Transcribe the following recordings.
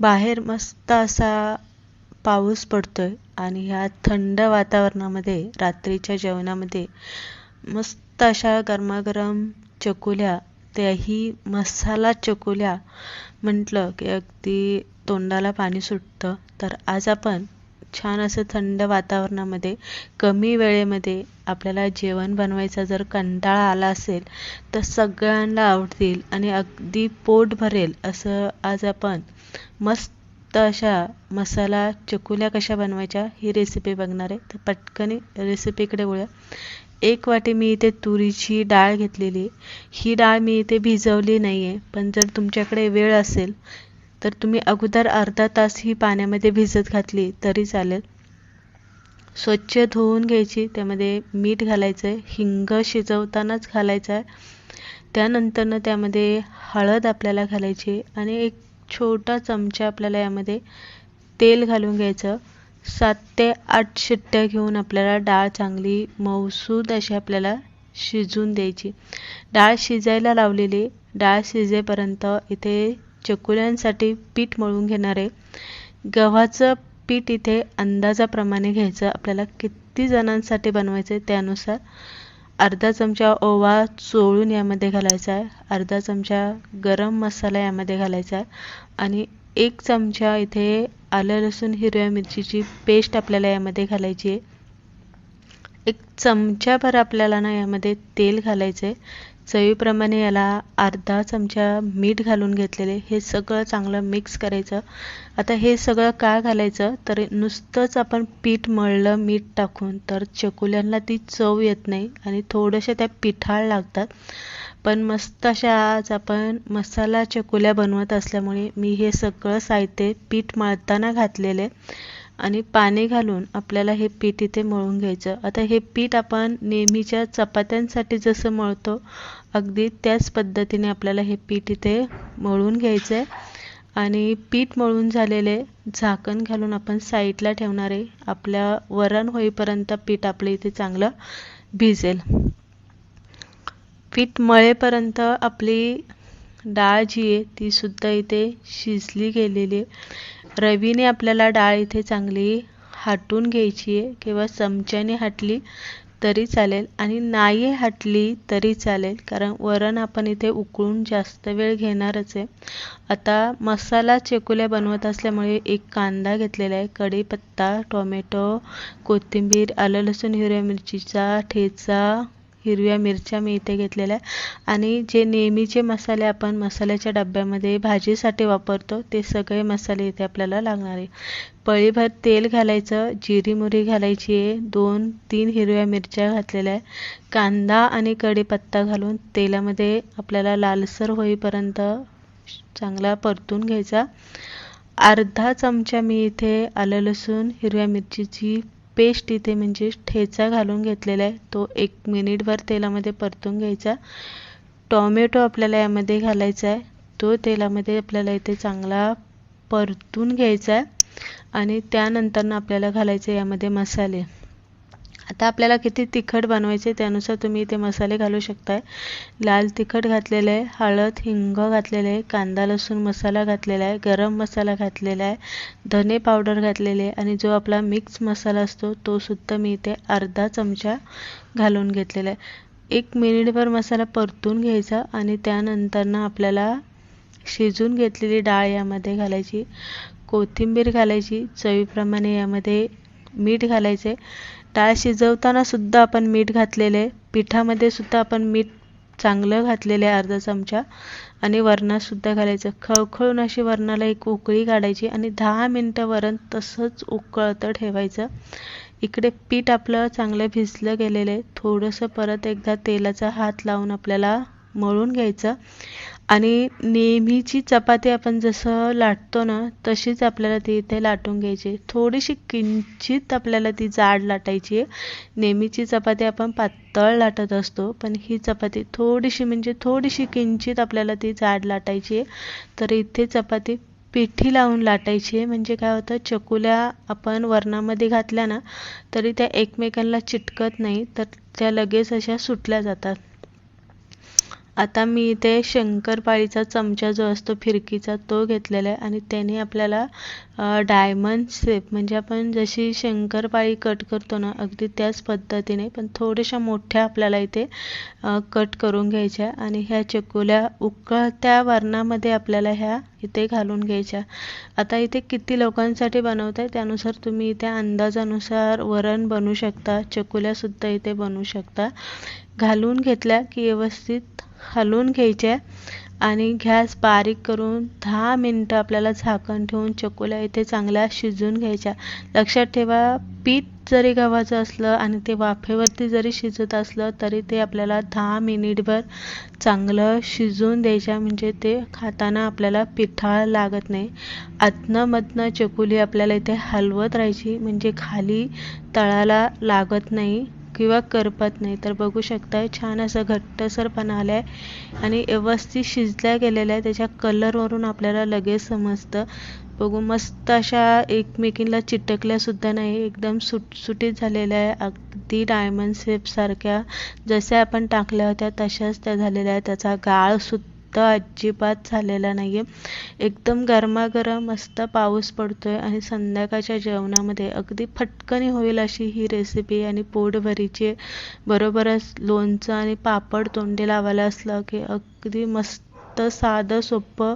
बाहेर मस्त असा पाऊस पडतोय आणि ह्या थंड वातावरणामध्ये रात्रीच्या जेवणामध्ये मस्त अशा गरमागरम चकुल्या त्याही मसाला चकुल्या म्हटलं की अगदी तोंडाला पाणी सुटतं. तर आज आपण छान असं थंड वातावरणामध्ये कमी वेळेमध्ये आपल्याला जेवण बनवायचा जर कंटाळा आला असेल तर सगळ्यांना आवडतील आणि अगदी पोट भरेल असं आज आपण मस्त अशा मसाला चकुल्या कशा बनवायच्या ही रेसिपी बघणार आहे. तर पटकन रेसिपीकडे वळूया. एक वाटी मी इथे तुरीची डाळ घेतलेली ही डाळ मी इथे भिजवली नाही आहे पण जर तुमच्याकडे वेळ असेल तर तुम्ही अगोदर अर्धा तास ही पाण्यामध्ये भिजत घातली तरी चालेल. स्वच्छ धुवून घ्यायची त्यामध्ये मीठ घालायचं आहे हिंग शिजवतानाच घालायचं आहे त्यानंतरनं त्यामध्ये हळद आपल्याला घालायची आणि एक छोटा चमचा आपल्याला यामध्ये तेल घालून घ्यायचं. सात ते आठ शिट्ट्या घेऊन आपल्याला डाळ चांगली मऊसूद अशी आपल्याला शिजून द्यायची. डाळ शिजायला लावलेली डाळ शिजेपर्यंत इथे चकुल्यांसाठी पीठ मळून घेणार. आहे गव्हाचं पीठ इथे अंदाजाप्रमाणे घ्यायचं. आपल्याला किती जणांसाठी बनवायचं आहे त्यानुसार अर्धा चमचा ओवा चोळून यामध्ये घालायचा आहे. अर्धा चमचा गरम मसाला यामध्ये घालायचा आहे. आणि एक चमचा इथे आलं लसूण हिरव्या मिरचीची पेस्ट आपल्याला यामध्ये घालायची आहे. एक चमचाभर आपल्याला ना यामध्ये तेल घालायचं आहे चवीप्रमाणे याला अर्धा चमचा मीठ घालून घेतलेले. हे सगळं चांगलं मिक्स करायचं. आता हे सगळं का घालायचं? तर नुसतंच आपण पीठ मळलं मीठ टाकून तर चकुल्यांना ती चव येत नाही आणि थोडंशा त्या पिठाळ लागतात. पण मस्त अशा आज आपण मसाला चकुल्या बनवत असल्यामुळे मी हे सगळं साहित्य पीठ मळताना घातलेले आणि पाणी घालून आपल्याला हे पीठ इथे मळून घ्यायचं. आता हे पीठ आपण नेहमीच्या चपात्यांसाठी जसं मळतो अगदी त्याच पद्धतीने आपल्याला हे पीठ इथे मळून घ्यायचं आहे आणि पीठ मळून झालेले झाकण घालून आपण साईडला ठेवणार आहे आपल्या वरण होईपर्यंत पीठ आपलं इथे चांगलं भिजेल. पीठ मळेपर्यंत आपली डाळ जी आहे ती सुद्धा इथे शिजली गेलेली आहे. रवीने आपल्याला डाळ इथे चांगली हाटून घ्यायची आहे किंवा चमच्याने हाटली तरी चालेल आणि नाही हाटली तरी चालेल कारण वरण आपण इथे उकळून जास्त वेळ घेणारच आहे. आता मसाला चेकुल्या बनवत असल्यामुळे एक कांदा घेतलेला आहे कढीपत्ता टोमॅटो कोथिंबीर आलं लसूण हिरव्या मिरचीचा ठेचा हिरव्या मिरच्या मी इथे घेतलेल्या आहे आणि जे नेहमीचे मसाले आपण मसाल्याच्या डब्यामध्ये भाजीसाठी वापरतो ते सगळे मसाले इथे आपल्याला लागणार आहे. पळीभर तेल घालायचं जिरी मोरी घालायची आहे. दोन तीन हिरव्या मिरच्या घातलेल्या आहे कांदा आणि कढीपत्ता घालून तेलामध्ये आपल्याला लालसर होईपर्यंत चांगला परतून घ्यायचा. अर्धा चमचा मी इथे आलं लसूण हिरव्या मिरचीची पेस्ट इथे म्हणजे ठेचा घालून घेतलेला आहे. तो एक मिनिटभर तेलामध्ये परतून घ्यायचा. टॉमॅटो आपल्याला यामध्ये घालायचा आहे. तो तेलामध्ये आपल्याला इथे चांगला परतून घ्यायचा आहे. आणि त्यानंतर आपल्याला घालायचे यामध्ये मसाले. आता आपल्याला किती तिखट बनवायचे त्यानुसार तुम्ही इथे मसाले घालू शकताय. लाल तिखट घातलेलं आहे हळद हिंग घातलेलं आहे कांदा लसूण मसाला घातलेला आहे गरम मसाला घातलेला आहे धने पावडर घातलेले आहे आणि जो आपला मिक्स मसाला असतो तो सुद्धा मी इथे अर्धा चमचा घालून घेतलेला आहे. एक मिनिटभर मसाला परतून घ्यायचा आणि त्यानंतरनं आपल्याला शिजून घेतलेली डाळ यामध्ये घालायची. कोथिंबीर घालायची. चवीप्रमाणे यामध्ये मीठ घालायचे. डाळ शिजवताना सुद्धा आपण मीठ घातलेले. पिठामध्ये सुद्धा आपण मीठ चांगलं घातलेलं आहे अर्धा चमचा. आणि वरणातसुद्धा घालायचं. खळखळून अशी वरणाला एक उकळी काढायची आणि दहा मिनटं वरण तसंच उकळतं ठेवायचं. इकडे पीठ आपलं चांगलं भिजलं गेलेलं आहे. थोडंसं परत एकदा तेलाचा हात लावून आपल्याला मळून घ्यायचं. आणि नेहमीची चपाती आपण जसं लाटतो ना तशीच आपल्याला ती इथे लाटून घ्यायची. थोडीशी किंचित आपल्याला ती जाड लाटायची आहे. नेहमीची चपाती आपण पातळ लाटत असतो पण ही चपाती थोडीशी म्हणजे थोडीशी किंचित आपल्याला ती जाड लाटायची आहे. तर इथे चपाती पिठी लावून लाटायची आहे. म्हणजे काय होतं चकुल्या आपण वरणामध्ये घातल्या ना तरी त्या एकमेकांना चिटकत नाही तर त्या लगेच अशा सुटल्या जातात. आता मी इथे शंकरपाळीचा चमचा जो असतो फिरकीचा तो घेतलेला आहे आणि त्याने आपल्याला डायमंड शेप म्हणजे आपण जशी शंकरपाळी कट करतो ना अगदी त्याच पद्धतीने पण थोड्याशा मोठ्या आपल्याला इथे कट करून घ्यायच्या आणि ह्या चकोल्या उकळत्या वरणामध्ये आपल्याला ह्या इथे घालून घ्यायच्या. आता इथे किती लोकांसाठी बनवत आहे त्यानुसार तुम्ही इथे अंदाजानुसार वरण बनवू शकता चकुल्यासुद्धा इथे बनवू शकता. घालून घेतल्या की व्यवस्थित हलवून घ्यायच्या आणि गॅस बारीक करून दहा मिनटं आपल्याला झाकण ठेवून चकोल्या इथे चांगल्या शिजून घ्यायच्या. लक्षात ठेवा पीठ जरी गव्हाचं असलं आणि ते वाफेवरती जरी शिजत असलं तरी ते आपल्याला दहा मिनिटभर चांगलं शिजून द्यायच्या. म्हणजे ते खाताना आपल्याला पिठाळ लागत नाही. आतनं मधनं चकुली आपल्याला इथे हलवत राहायची. म्हणजे खाली तळाला लागत नाही. किंवा करपत नाही. तर बघू शकताय छान असं घट्टसरपणा आलं आहे आणि व्यवस्थित शिजल्या गेलेल्या आहे त्याच्या कलरवरून आपल्याला लगेच समजतं. बघू मस्त अशा एकमेकींना चिटकल्यासुद्धा नाही. एकदम सुटसुटीत झालेल्या आहे अगदी डायमंड शेपसारख्या जशा आपण टाकल्या होत्या तशाच त्या झालेल्या आहेत. त्याचा गाळसुद्धा अजिबात झालेला नाही आहे एकदम गरमागरम मस्त पाऊस पडतोय आणि संध्याकाळच्या जेवणामध्ये अगदी फटकनी होईल अशी ही रेसिपी आणि पोटभरीची बरोबरच लोणचं आणि पापड तोंडी लावायला असलं की अगदी मस्त साधं सोपं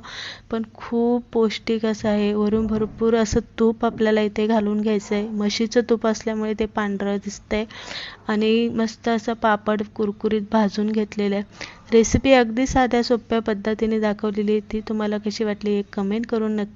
पण खूप पौष्टिक असं आहे. वरून भरपूर असं तूप आपल्याला इथे घालून घ्यायचं आहे म्हशीचं तूप असल्यामुळे ते पांढरं दिसतंय. आणि मस्त असं पापड कुरकुरीत भाजून घेतलेलं आहे. रेसिपी अगदी साध्या सोप्या पद्धतीने दाखवलेली ती तुम्हाला कशी वाटली एक कमेंट करून नक्की